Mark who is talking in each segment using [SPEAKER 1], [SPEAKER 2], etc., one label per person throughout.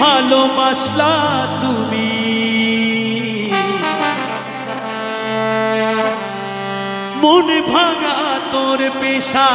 [SPEAKER 1] ভালোবাসলা তুমি। মনে ভাঙা তোর পেশা।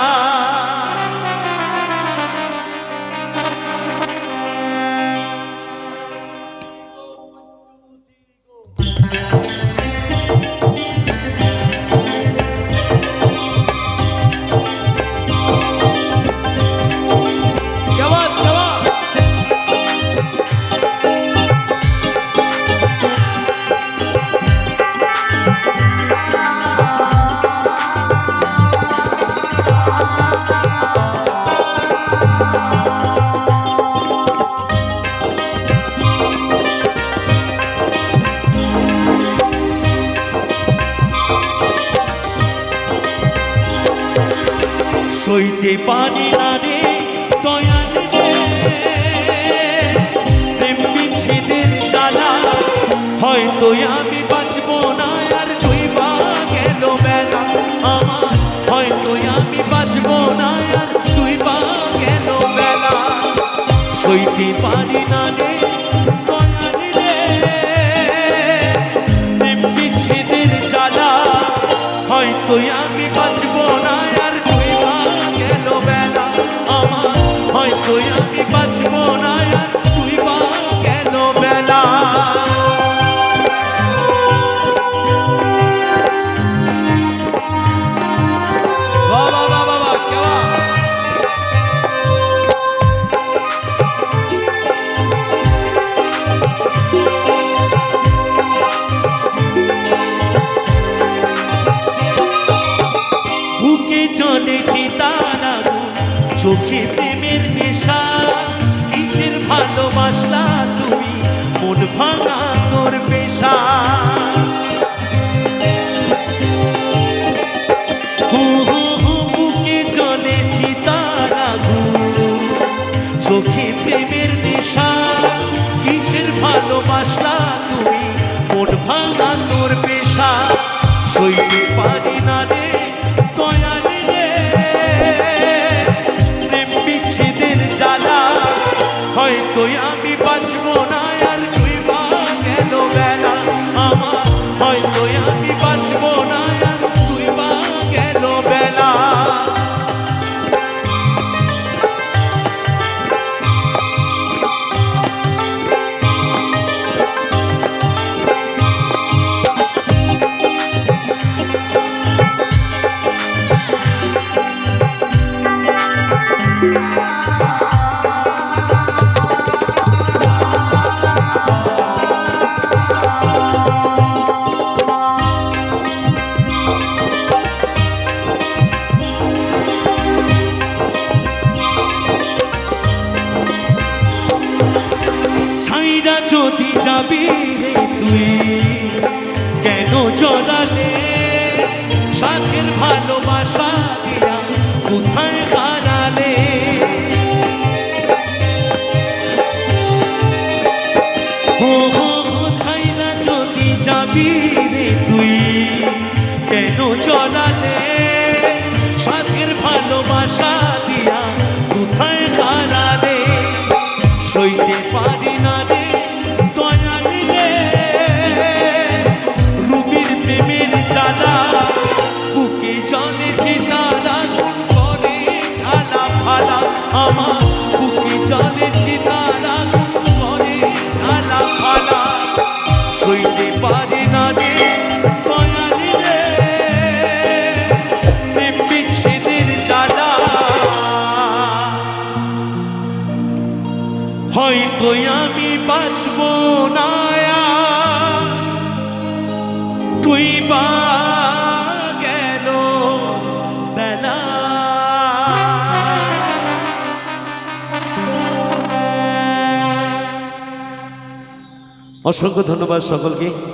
[SPEAKER 1] সইতে পারি না রে দয়াল প্রেম বিচ্ছেদের জ্বালা, হয়তো আমি বাঁচব না, আর তুই বা গেল বেলা। আমার হয়তো আমি বাঁচব না, আর তুই বা গেল বেলা। সইতে পারি না রে হয়তো আমি বাঁচব চোখে প্রেমের নেশা, কিসের ভালোবাসলা তুমি? মন ভাঙা তোর পেশা। চোখে প্রেমের তুমি? ভাঙা তোর পেশা। সইতে পারি না রে ছাইরা যদি যাবি রে তুই, কেন জড়ালে সাথের ভালোবাসা দিয়া কোথায় হারালে? ছাইরা যদি যাবি রে তুই, কেন জড়ালে সাথের ভালোবাসা দিয়া কোথায় হারালে? আমি বাঁচব না তুই গেল বেলা। অসংখ্য ধন্যবাদ সকলকে।